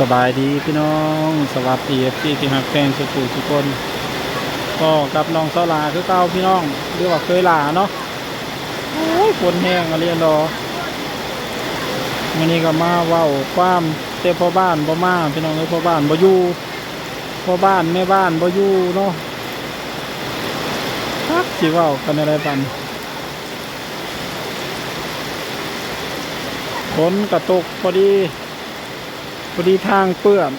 สบายดีพี่น้องสวัสดีพี่ที่ฮักแพงสุขุทุกคนก็กับน้องเสาลาคือเก่าพี่น้องเรียกว่าเคยหลาเนาะโอ้ยฝนแห้งอะเรียนรอวันนี้ก็มาว้าความเต้พ่อบ้านบ่มาพี่น้องเอ้ยพ่อบ้านบ่อยู่พ่อบ้านแม่บ้านบ่อยู่เนาะครับสิว้ากันอะไรปันฝนกระตกพอดี พอดีทางเปื้อน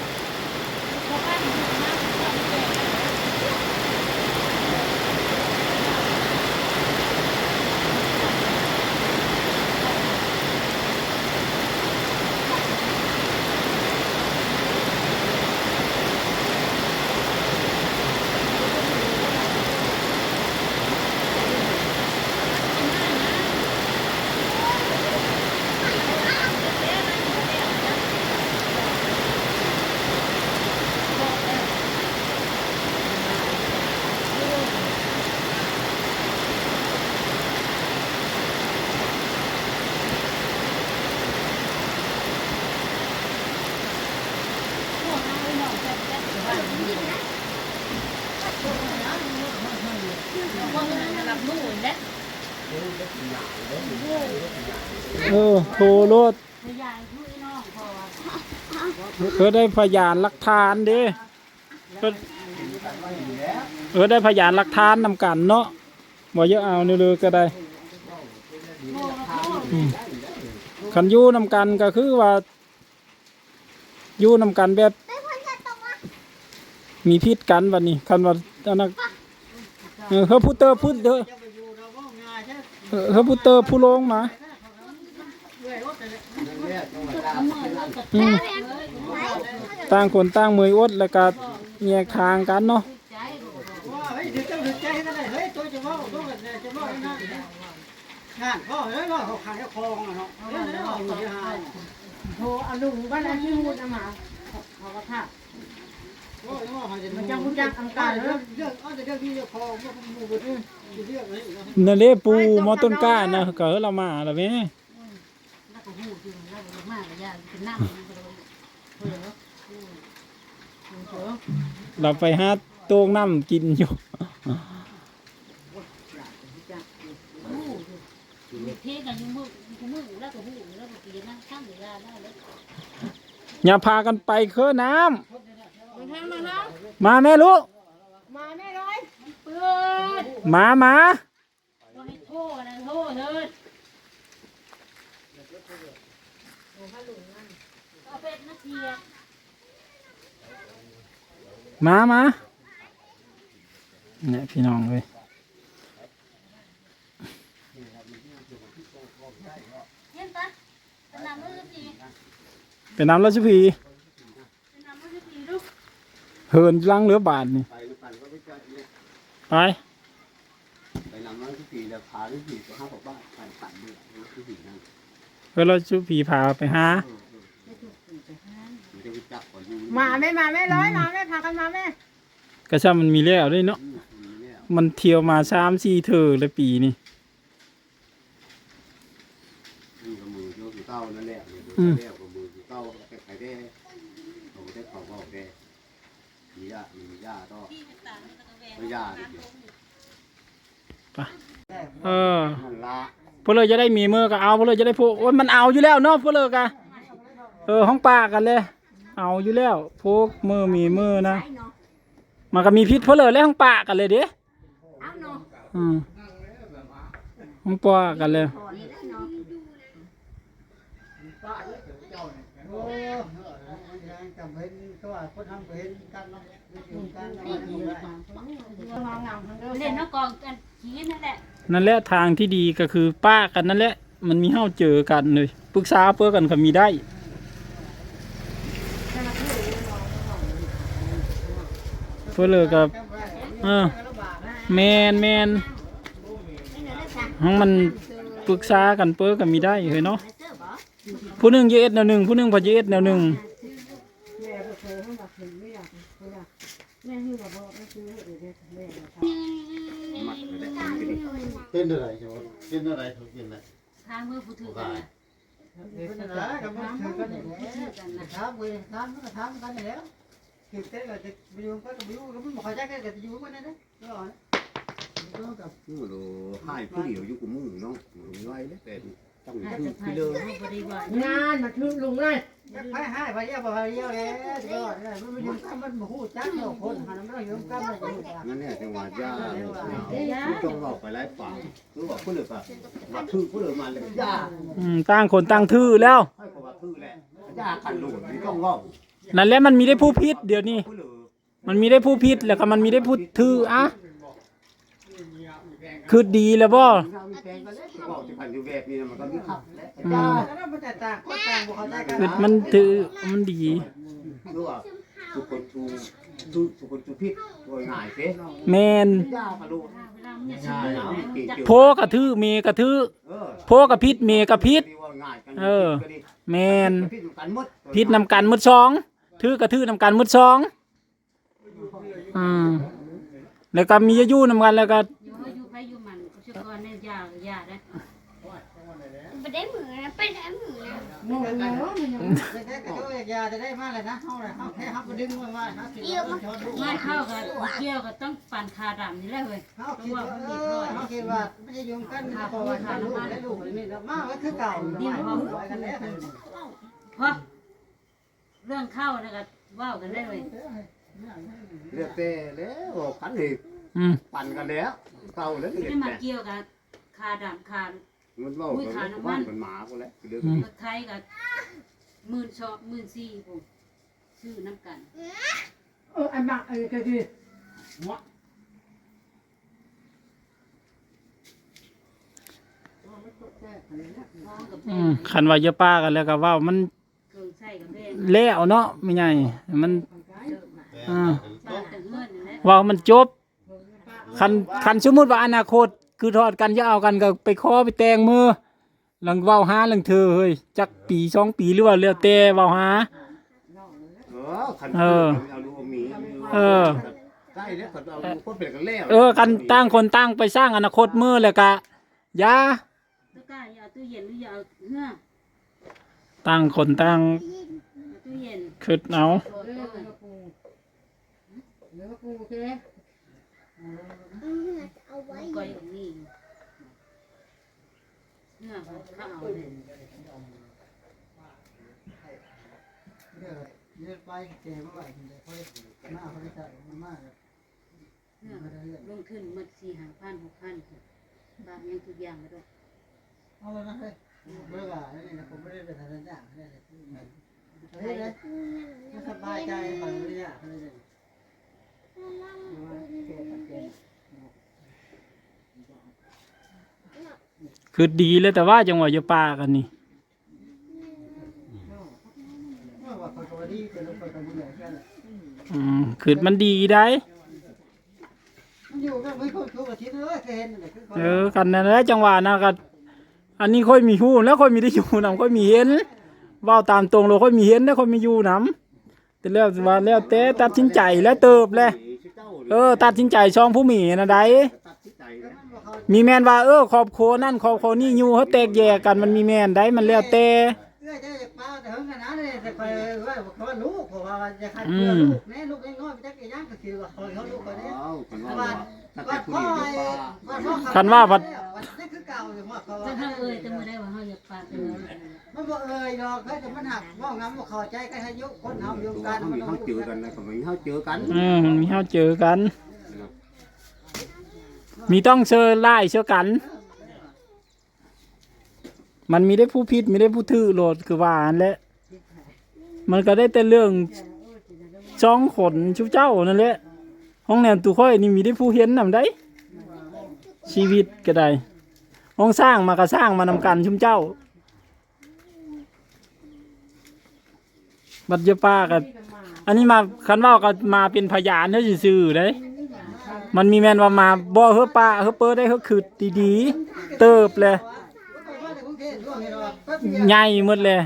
เออโทรรถเออได้พยานหลักฐานเด้เออเออได้พยานหลักฐานนำกันเนาะบ่เยอะเอานี่เลยก็ได้อืมคันอยู่นำกันก็คือว่าอยู่นำกันแบบ มีพิษกันวันนี้คันว่าอันนั้น เออเขาพูดเตอร์พูดเด้อเขาพูดเตอร์ผู้ลงมาต่างคนต่างมืออดแล้วก็แยกทางกันเนาะเฮ้ยเดี๋ยวเจ้าเดือดใจก็ได้เฮ้ยตัวจะว่าตัวจะจะว่านะงานพ่อว่าเขาขายคลองอะเนาะเรื่องนี้เราอยู่ที่หาโทรเอาลุงบ้านนั้นชื่อมุดเอามาเขาก็ท่า มันจะมุ่งจังทำการเรื่องเรื่องอ้าวจะเรื่องที่จะคลองว่ามูบุตรเรื่องอะไรนั่นเด้ปูมอต้นกล้านะก็เออเรามาแล้วแม่แล้วก็หูอยู่แล้วก็มาก็ยากเป็นน้ำมันก็เราไปหาโต้งน้ำกินอยู่อยู่มืออยู่มือแล้วก็หูแล้วก็กินนะข้าพากันไปเคอน้ไปทางมาน้ำ มาแม่ลูกมาแน่เลยเปิดมามาว่าให้โทษนะโทษเถิดเอาเป็ดมาเทียมามาเนี่ยพี่น้องเลยเห็นปะเป็นน้ำมือสีเป็นน้ำราชพี เป็นน้ำมือสีลูก เหินลังเหลือบาทนี่ ไปหรือปั่นก็ไม่ใช่เนี่ยไป ไปนำน้องทุกปีแล้วพาทุกปีก็ห้าบอกบ้านปั่นปั่นด้วยทุกปีนั่นเพื่อเราชูผีพาไปหามันจะไปจับก่อนอยู่มาแม่มาแม่ร้อยมาแม่พากันมาแม่กระช่ามันมีแล้วด้วยเนาะ อืมมีแล้วมันเที่ยวมาสามสี่เธอเลยปีนี่นี่กับมือโยกอยู่เต้านั่นแหละเนี่ยอืม แล้วกับมืออยู่เต้าไปใครได้เขาได้เขาบอกได้ มีญามีญาก็ไม่ญาดิเออมันละเพื่อเลยจะได้มีมือก็เอาเพื่อเลยจะได้พูโอ้ยมันเอาอยู่แล้วเนาะเพื่อเลยกะเออห้องปลากันเลย เอาอยู่แล้วพวกมือมีมือนะมันก็มีพิษเพื่อเลยแล้วห้องปลากันเลยเด้เอาเนาะอืมห้องปลากันเลยก่อนนี่แหละเนาะโอ้จำเป็นก็ว่าคนทำเป็นกันเนาะ เล่นนักกองกันขี้นั่นแหละนั่นแหละทางที่ดีก็คือป้ากันนั่นแหละ มันมีเฮ้าเจอกันเลยปรึกษาเพื่อกันก็มีได้เพื่อเลยกับเออแมนแมนห้องมันปรึกษากันเพื่อกันมีได้เฮ้ยเนาะผู้หนึ่งเยเอ็ดแนวหนึ่งผู้หนึ่งพอเยเอ็ดแนวหนึ่ง มัดไปได้เป็นอะไรใช่ไหมเป็นอะไรเขาเป็นอะไรทางมือผู้ถือตายเเด็กนะกับมันถือกันอย่างนี้ถามเวถามก็ถามกันอย่างนี้ถือเต้ก็จะไปอยู่ก็จะไปอยู่ก็มันบอใจก็จะอยู่กันนั่นนะก็อ่อนนี่มันดูให้ผู้เดียวอยู่กับมึงเนาะมึงน้อยเลยแต่ ต้องอาจคือไปเลยงานมาทึกลุงเลยไปให้ไปเยี่ยมไปเยี่ยมแล้วก็มันมาอยู่กันมันมาหูจักเนาะคนหันมันอยู่กันมันอยู่กันนั่นเนี่ยจังหวะย่าคือต้องบอกไปไล่ป่าคือบอกผู้เหลือก็ว่าคือผู้เหลือมาเลยย่าตั้งคนตั้งทื่อแล้วให้ก็ว่าคือแหละย่ากันหลุดต้องว่านั่นแหละมันมีได้ผู้พิษเดี๋ยวนี้ มันมีได้ผู้พิษแล้วก็มันมีได้ผู้ทื่ออะ คือดีแล้วบ่เรามีแฟนกันแล้วบอกจะพันอยู่แบบนี้มันก็มีขับแล้วอืจ้ามแล้วมันแต่ต่างคนต่างบอกเขาใจกันคือมันถือมันดีคือว่าสุคนชูชูสุคนชูพิษโดยง่ายเสียแมนย่ากระโดดเวลาเนี่ยใช่เอาเก่งโพกระทือเมกระทือเออโพกระพิษเมกระพิษว่าง่ายกันเออ แมนพิษกันหมดพิษนำกันมืดสองทือกระทือนำกันมืดสองอืมแล้วก็มีอายุนำกันแล้วก็อยู่อยู่ไป อยู่มันชุกรเนี่ยยากยากนะไปได้มือนะไปได้มือนะมึงเนาะมึงจะได้กระโดดยาจะได้มาเลยนะเขาเลยเขาแค่เขาไปดึงมันมาเขาคิดว่าชนลูกไม่เข้ากับเกี่ยวกับต้องปั่นคาดำนี่แหละเว้ยเขาคิดว่าเขาคิดว่าไม่จะยุ่งกันเพราะว่าขาลูกและลูกนี่นะมาก็คือเก่านี่มันพอกันแล้วเพราะเรื่องเข้านะก็ว่ากันได้เลยเรียกแต่แล้วขันอีก อืมปั่นกันแล้วเก่าแล้วเรียที่กมาแต่เกี่ยวกับคาดำคา มันว่ากันบ้านมันหมากูแล้วเรื่องรถไทยกับหมื่นชอบหมื่นสี่ผมชื่อน้ำกัน เออไอ้บักเออก็คือพ้องกับอืแม่มคันว่าอย่าป้ากันแล้วก็เว่ามันเครื่องใส่กับแม่แล้วเนาะไม่ใหญ่มันเจอมาอ่า บ้านแต่เงื่อนนี่แหละว่ามันจบ คันคันสมมุติว่าอนาคต คือทอดกันจะเอากันก็ไปขอไปแต่งมือหลังเว้าหาหลังเธอเฮ้ยจักปีสองปีหรือว่าแล้วแต่เว้าหา เออขันเออ เอาลูกมีเออ ใช่แล้วขันเอาลูกก็เป็นกันแล้วเออกันตั้งคนตั้งไปสร้างอนาคตมือแล้วก็อยาตู้กล้าอย่าเอาตู้เย็นหรืออย่าเอาเงื่อตั้งคนตั้งเอาตู้เย็นคิดเอาโดนเอเตืออนกูเดี๋ยวกูโอเค เอาไว้ก้อยอย่างนี้เงื่อเขาเขาเอาเลยเนี่ยไปเจ็บมาไปเขาหน้าเขาจะมันมากเงื่อลงทุนหมดสี่ห้าพันหกพันบาทยังทุกอย่างไม่ได้เอาเลยนะเฮ้ยเมื่อวานนี่นะผมไม่ได้ไปทำอะไรอย่างนี้เลยเฮ้ยเลยสบายใจไปเลยอะเลย คือดีแล้วแต่ว่าจังหวะอย่าป้ากันนี่ว่าคนตัวดีเป็นคนตัวบุญใหญ่แค่ไหนอืมคือมันดีได้มันอยู่ก็ไม่คนทุกอาทิตย์เลยเคยเห็นเลยคือเออกันนั่นแหละจังหวะนะก็อันนี้ค่อยมีหู้แล้วค่อยมีได้อยู่นำค่อยมีเห็นเว้าตามตรงเราค่อยมีเห็นแล้วค่อยมีอยู่นำแต่แล้วว่าแล้วแต่ตัดสินใจแล้วเติบเลย เออ ตัดสินใจช่องผู้มีนะได้ตัดสินใจนะมีแมนว่าเออครอบครัวนั่นครอบครัวนี่อยู่เขาแตกแยกกันมันมีแมนได้มันแล้วแต่เอ้ยจะป้าแต่เฮิงกันนะเลยจะไปว่าเขาลูกเพราะว่าจะใครเพื่อลูกแม่ลูกน้อยไปจักย่างก็คือว่าเขาเขาลูกคนนี้อ้าวคันว่า ตัดแต่ว่าผู้พ่อเดียวไอ้ป้าว่าพ่อนี่คือเก่าเลยว่าเขาถ้าเขาเอ่ยแต่เมื่อได้ว่าเขาอยากปากเลยมันบอกเอ่ยดอกเขาจะมันหักว่างำว่าเขาใจกันให้ยุคนเฮาอยู่ตัวกันเขามีเขาเจอกันนะเขามีเขาเจอกันอืมมันมีเฮาเจอกัน มีต้องเชอไล่เชื่อกัน มันมีได้ผู้ผิดมีได้ผู้ถือโหลดคือว่าอันแหละมันก็ได้แต่เรื่องจ้องขนชุบเจ้านั่นแหละ ห้องแนวตู้ค่อยนี่มีได้ผู้เห็นนำได้ชีวิตก็ได้ห้องสร้างมาก็สร้างมานำกันชุมเจ้า บัดเยาป้ากันอันนี้มาคันว่าก็มาเป็นพยานเด้อซื่อๆเด้มันมีแม่นว่ามาบ่เฮือป้าเฮือเปิดได้เฮือคือดีๆเติบเลยใหญ่หมดเลย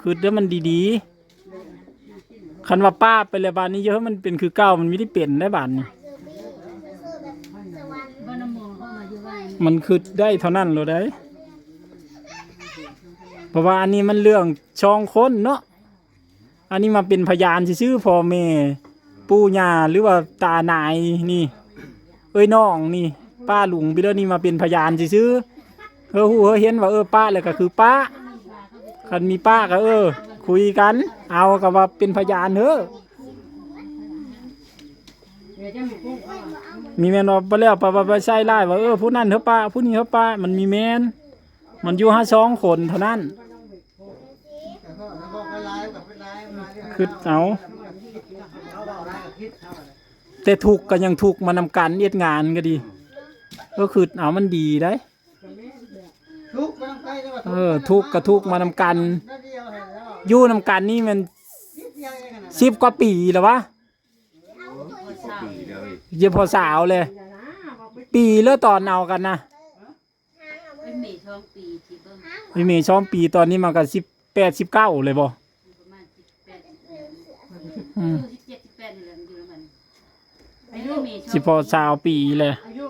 คือเด้อมันดีๆ คันว่าป้าไปเลยบานนี้เยอะมันเป็นคือเก่ามันไม่ได้เปลี่ยนได้บานนี้บ้านน้ำมองเข้ามาอยู่ว่ามันคือได้เท่านั้นเลยได้เพราะว่าอันนี้มันเรื่องช่องคนเนาะอันนี้มาเป็นพยานซื่อพ่อแม่ปู่ย่าหรือว่าตานายนี่ เอ้ยน้องนี่ ป้าลุงพี่เด้อนี่มาเป็นพยานซื่อๆเออฮู้เออเห็นว่าเออป้าแล้วก็คือป้าคันมีป้าก็เออ คุยกัน เอาก็ว่าเป็นพยานเถอะมีกุ้งอะมีแม่นว่าบ่แล้วป้าบ่ใช่ไล่ว่าเออผู้นั้นเถอะป้าผู้นี้เถอะป้ามันมีแมนมันอยู่หาสองคนเท่านั้นคือเอาแต่ถูกก็ยังถูกมานำกันเอ็ดงานก็ดี ก็คือเอามันดีได้เออทุกข์ก็ทุกมานำกัน อยู่นำกันนี่มันนิดเดียวเองนะสิบกว่าปีแล้ววะปีเดียวอีกเยังพอสาวเลย ปีแล้วตอนเอากันนะเป็นเมย์ช่องปีที่เบิ่งพี่เมย์ช่อมปีตอนนี้มันก็สิบแปดสิบเก้าเลยบ่ประมาณสิบแปดสิบอืมเจ็ดสิบแปดนี่แหละมันอยู่แล้วมันอายุเมย์ช่องสิพอสาวปีเลยอายุ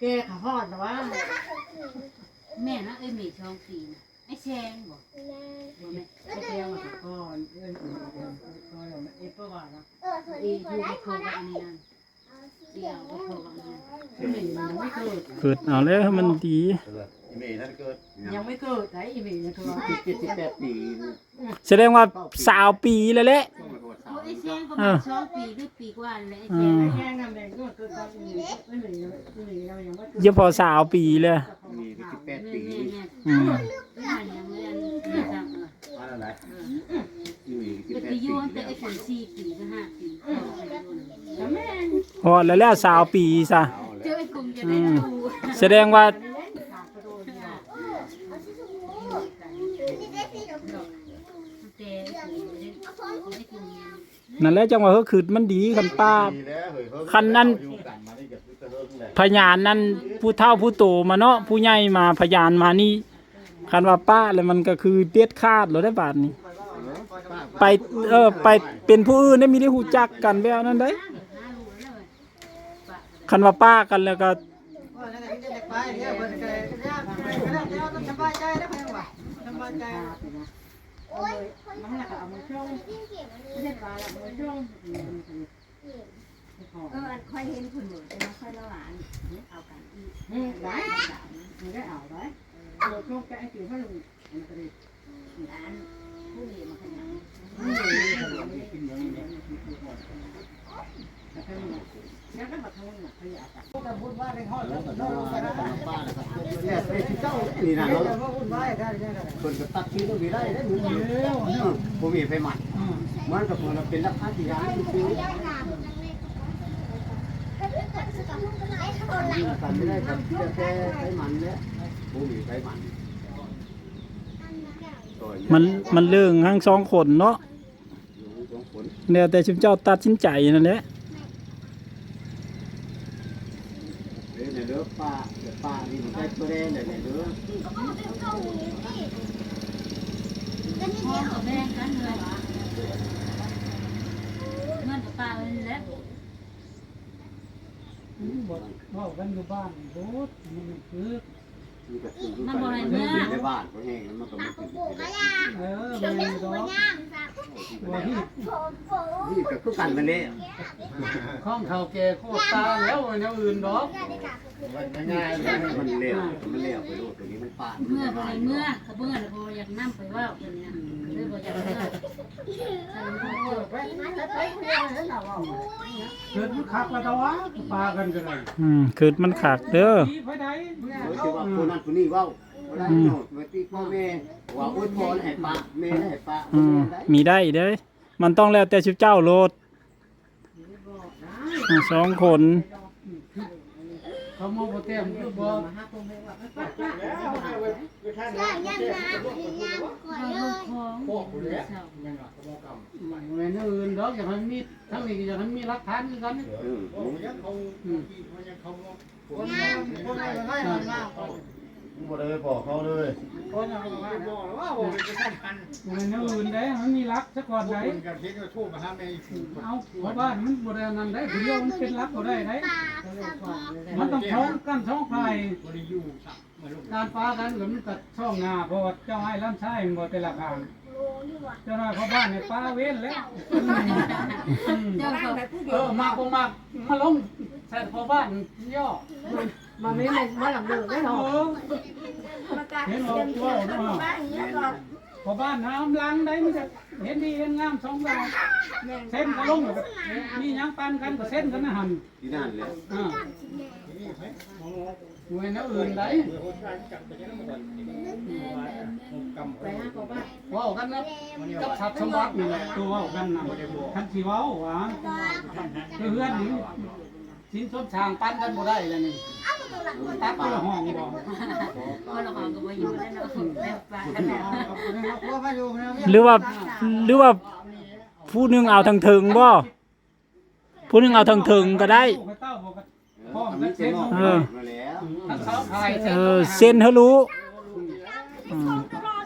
แกขาหอดแต่ว่าแม่นะเอ้ยเมย์ช่องปีนะไอ้แซงบอก บ่แม่ไอ้เตียงมาก่อเอ้ยเอ้ยเอ้ยเอ้ยเอ้ยเปิ้ลว่านะอีอยู่กับโคกับอันนี้นั่นเดียวกับโคกับอันนี้นั่นอีหมีมันไม่เกิด เกิดเอาแล้วให้มันดี อีเมย์นั่นเกิดยังไม่เกิดไหนอีหมียังเกิดเจ็ดสิบแปดปีแสดงว่าสาวปีแล้วแหละต้องมาโทษสาวโอ้ไอ้แซงประมาณช่องปีหรือปีกว่าเลยไอ้แซอืงมแค่งานแดงก็เกิดตอนอีหมีอีหมีอีหมียังยังไม่เกิดเยังพอสาวปีเลยมีสิบแปดแม่ปีแม่แม่อืมเอ้ยมันยังเรียนเรียนจังเออว่าอะไรเอออีเมย์สิบเป็นแปดปีปีอยู่ตั้งแต่ไอ้คนสี่ปีก็ห้าปีแล้วแม่พอแล้วแล้วสาวปีซะเอาเจแล้วอไอ้คงจะได้ดูแสดงว่า แต่ไอ้คนไอ้คน นั่นแหละจังว่าเฮ้ยคือมันดีคันป้าดีแล้วเฮ้ยเฮ้ยคันนั้นอยู่กันมาได้กับเพิ่งแหละพยานนั่นผู้เฒ่าผู้โตมาเนาะผู้ใหญ่มาพยานมานี่คันว่าป้าแล้วมันก็คือเด็ดขาดเลยได้บาทนี้ ไปเออไปเป็นผู้อื่นได้มีได้หูจักกันแบบนั้นได้ห้าลูกแล้วปะคันว่าป้ากันแล้วก็ เดี๋ยวเพิ่นก็เอาเพิ่นว่าสบายมันละเอามาช่วงไม่ได้ปลาละมาช่วงเออค่อยเห็นคุณหนูจะมาค่อยละหวานเอากันอีกได้ไม่ได้เอาได้เราช่วงแกไอ้ติ๋วให้ลุงมันก็ดีร้านผู้หญิงมาขยันแล้วก็มาขยะจ้ะก็พูดว่าในห้องแล้วก็ นอนลงไปนะป้านะครับเนี่ยเป็นเจ้านี่นะเดี๋ยวเรามาวุ่นวายกันเนี่ยกันคนก็ตัดชิ้นตรงนี้ได้ได้หนึ่งเดียวผมมีไฟใหม่มันกับมันเป็นราคาที่ยางที่ซื้อกันไม่ได้กับแต่แต่ไฟมันเนี่ยผมมีไฟมันมันมันเรื่องทั้งสองคนเนาะสองคนแล้วแต่ชุมเจ้าตัดสินใจนั่นแหละ เดี๋ยวเดี๋ยว ป้าเดี๋ยวป้านี่มันได้ตัวแดงเดี๋ยวเดี๋ยวพ่อกับแม่กันเลยเงินกับป้าเลยแล้วบอกกันอยู่บ้านโบสมันคือมันบ่ให้เมื่อในบ้านเขาแห้งมันก็ไม่ติดเออมันดอกตัวที่นี่ก็คือกันนั่นแหละข้องเขาแก่โคตรตาแล้วแนวอื่นดอก ง่ายๆมันเลี้ยวมันเลี้ยวไปโลดตัวนี้มันปาดเมื่อบ่ให้เมื่อเขาเมื่อแล้วบ่อยากนั่ไปว่าเพิ่นนะเลยบ่อยากเมื่อถ้ามันบ่ไปไปไปเห็นหน้าว่าเกิดมันขักแล้วตะวะปากันกันเลยอืมคือมันขาดเด้อดีไปไหนโดยที่ว่าคนนั้นคนนี้เว้าบ่ได้โนดว่าที่พ่อแม่ว่าอวยพรให้ป้าแม่ให้ป้าอืมมีได้เด้อมันต้องแล้วแต่ชุมเจ้าโลดสองคน เขามองบ่เต็มคือบ่เอาลูกของเศร้าแม่นอื่นดอกอย่างนั้นมีทั้งนี้อย่างนั้นมีหลักฐานกันเออคนคนอะไรก็ให้มันมาก บ่ได้บอกเขาเลยคนอะไรก็ให้บอกว่าผมเป็นท่านพันแม่นอื่นได้มันมีหลักซะก่อนได้กับเช็คก็ทูบมาทำในเอาเพราะบ้านมันบ่ได้นั่นได้ผู้เดียวมันเป็นหลักบ่ได้ได้มันต้องท้องกันท้องไผบริยูสัการฟ้ากันหลุมกับช่องนาเพราะว่าเจ้าให้ล้ำใช้หมดแต่ละครั้งโลนี่ว่ะเจ้าหน้อยเขาบ้านในป้าเว้นแล้วมเจ้าเขาเออมากบ่มากมาลงใส่พอบ้านย่อ มันไม่ไม่มาหลังเดินได้หรเอออมากเต็มเต็มบ้านอย่างเงี้ยก็พอบ้านน้ำลังได้มันจะเห็นดีเห็นงามสองแบบเส้นก็ลงแล้วก็มีหยังปันกันก็เส้นกันนะหันที่นั่นเลยอ่าหน่วยน้ำอื่นได้ไปหาพ่อบ้าวกันนะกับทรัพย์สมบัตินี่แหละตัวเว้ากันนะคันสิเว้าหวะคือเฮือนนี่สินสมทางปั้นกันบ่ได้แล้วนี่ ตักไปห้องบ่พ่อเราก็บ่อยู่แล้วเนาะแล้วไปแล้วเพราะว่าอยู่เนี่ยหรือว่าหรือว่าผู้หนึงเอาทางถึงบ่ผู้หนึงเอาทางถึงก็ได้ลูกเต้าบอกกันพ่อทำกัมินตรเส้นนอกเออมาแล้วทั้งสาวไทยเออเส้นเขารู้อืม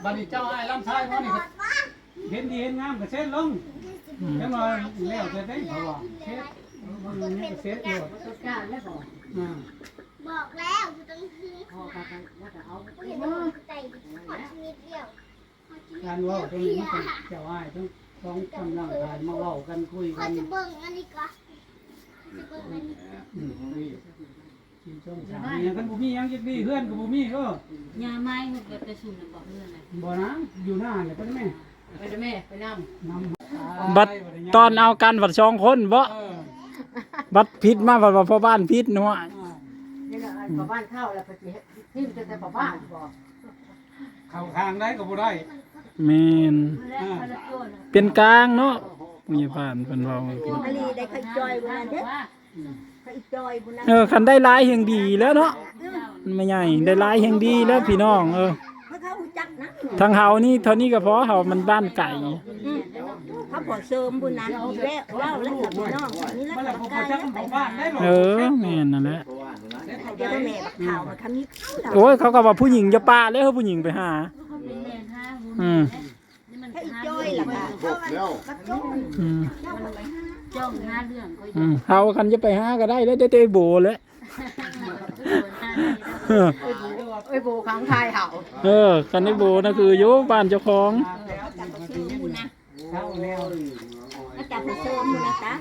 บัดนี้เจ้าไอ้ลำไส้พ่อนี่ก็เห็นดีเห็นงามก็เส้นลงจังว่าแล้วจะได้เพราะว่าเช็ดมันนี่ก็เช็ดอยู่ ต้นกล้าแล้วก่อนอ่าบอกแล้วกูต้องซื้อพอกันแล้วก็เอากูเห็นมันใจขอชีวิตเดียวการเว้าตรงนี้มันเป็นเจ้าไอ้ต้องต้องกำลังกายมาเว้ากันคุยขอกันจะเบิ่งอันนี้ก่อนจะเบิ่งอันนี้อืมกินส้มสามเนี่ยกันบ่มีหยังจะดีเพื่อนก็บ่มีเออยาไม้มันก็จะชุ่มบ่เพื่อนน่ะบ่นะอยู่หน้าเนี่ยเพิ่นแม่ไปเด้อแม่ไปนำนำบัดตอนเอากันบัดสองคนบ่เออบัดพิษมาบัดว่าพ่อบ้านพิษเนาะอ่านี่แหละพ่อบ้านเข้าแล้วไปสิที่มันจะแต่พ่อบ้านบ่เข้าทางได้ก็บ่ได้แม่นแล้วพละตัวเป็นกลางเนาะผู้ใหญ่บ้านเพิ่นเว้าให้พี่น้องอันนี้ได้เคยจอยบุญนั้นเด้อเคยจอยบุญนั้นเออคันได้หลายแห่งดีแล้วเนาะมันไม่ใหญ่ได้หลายแห่งดีแล้วพี่น้องเออ เพราะเขารู้จักนะทางเฮานี่เท่านี้ก็พอเฮามันบ้านไก่เขาบอกเสริมบุญนั้นอีกแล้วเล่าแล้วกับพี่น้องนี่แล้วมันกัละบบ่กายจักแล้วของบ้านได้หรอกเออแม่นนั่นแหละเพราะว่าตรงนั้นเดี๋ยวแม่บักข่าวมาคำนี้เขาโอ้ยเขาก็ว่าผู้หญิงจะปาแล้วเฮาผู้หญิงไปหาเขาเป็นแม่ห้าอืมนี่มันให้จอยล่ะค่ะพวกแล้วบักจ้องอืมจ้องหาเรื่องก็ออืยู่มเฮาคันจะไปหาก็ได้แล้วได้ได้โบแล้ว เออ เอ้ยโบขังทายเห่าเออคันได้โบนั่นคืออยู่บ้านเจ้าของจับบักเสริมบุญนะเข้าแล้วแล้วจับบักเสริมบุญนะจ๊ะ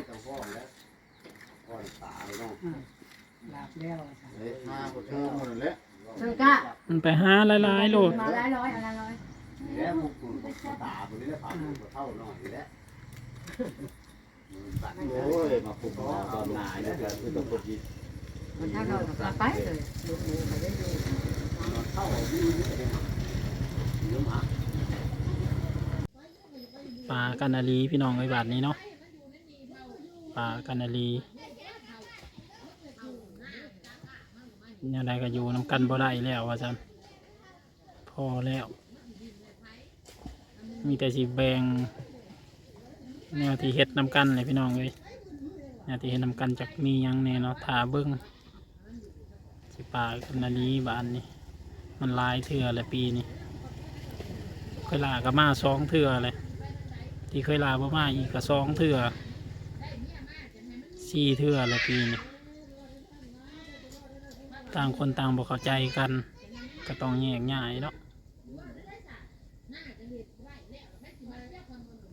ก่อนตายเนาะลาบแล้วเฮ้ยมาก็เชิญหมดแล้วเชิญก้ามันไปหาหลายๆโลดมาหลายร้อยอะไรร้อยแล้วพวกคุณก็ตาคนนี้แล้วผ่านก็เท่าหน่อยแล้วโอ้ยมาผูกคอตอนนายแล้วก็คือต้องกดยิ มันถ้าเราไปเลยเข้าอยู่นี่มาปลากันาลีพี่น้องไอ้บาทนี้เนาะปลากันาลีเนี่ยใดก็อยู่น้ำกันบ่ได้แล้วว่าจันพอแล้ว มีแต่สิแบงแนวที่เฮ็ดน้ำกันเลยพี่น้องเลยแนวที่เฮ็ดน้ำกันจากมียังแน่เนาะถาเบิ้ง ปลากันนาลีบานนี้มันลายเถื่อละปีนี้เคยลาก็มาสองเถื่อเลยที่เคยลาบ่มาอีกก็สองเถื่อสี่เถื่อละปีนี้ต่างคนต่างบอกเข้าใจกัน ก็ต้องแยกย้ายเนาะ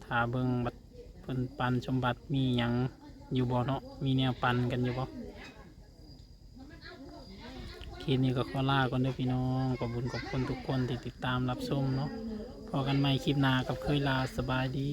ถ้าเบิ่งบัดเพิ่นปันสมบัติมีหยังอยู่บ่เนาะมีแนวปันกันอยู่บ่ ลิปนี้ก็ขอลาก่อนด้วยพี่น้องขอบคุญขอบคุณทุกคนที่ติดตามรับชมเนาะพอกันใหม่คลิปหน้ากับเคยลาสบายดี